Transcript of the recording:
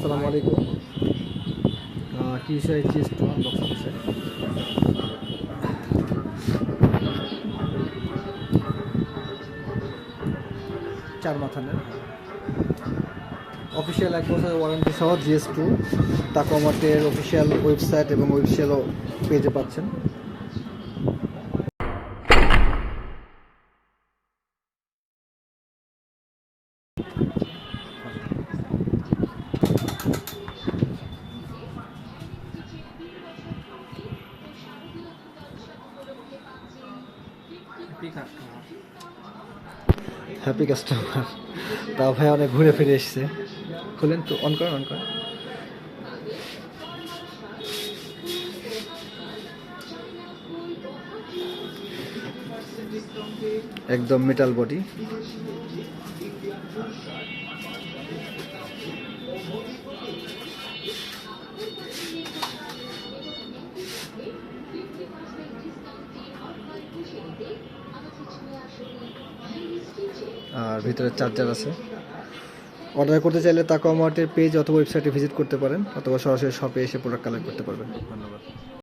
আসসালামু আলাইকুম। কি বিষয় চিজ বিষয় চার মাথানের অফিসিয়াল এক বছরের ওয়ারেন্টি সহ জিএস টু তাকোমাটের অফিসিয়াল ওয়েবসাইট এবং অফিসিয়াল পেজে পাচ্ছেন। হ্যাপি কাস্টমার তাও ভাই অনেক ঘুরে ফিরে এসছে। খুলেন তো অন করেন অন করেন। একদম মেটাল বডি আর ভিতরে চার্জার আছে। অর্ডার করতে চাইলে তাকো মার্টের পেজ অথবা ওয়েবসাইটে ভিজিট করতে পারেন, অথবা সরাসরি শপে এসে প্রোডাক্ট কালেক্ট করতে পারবেন। ধন্যবাদ।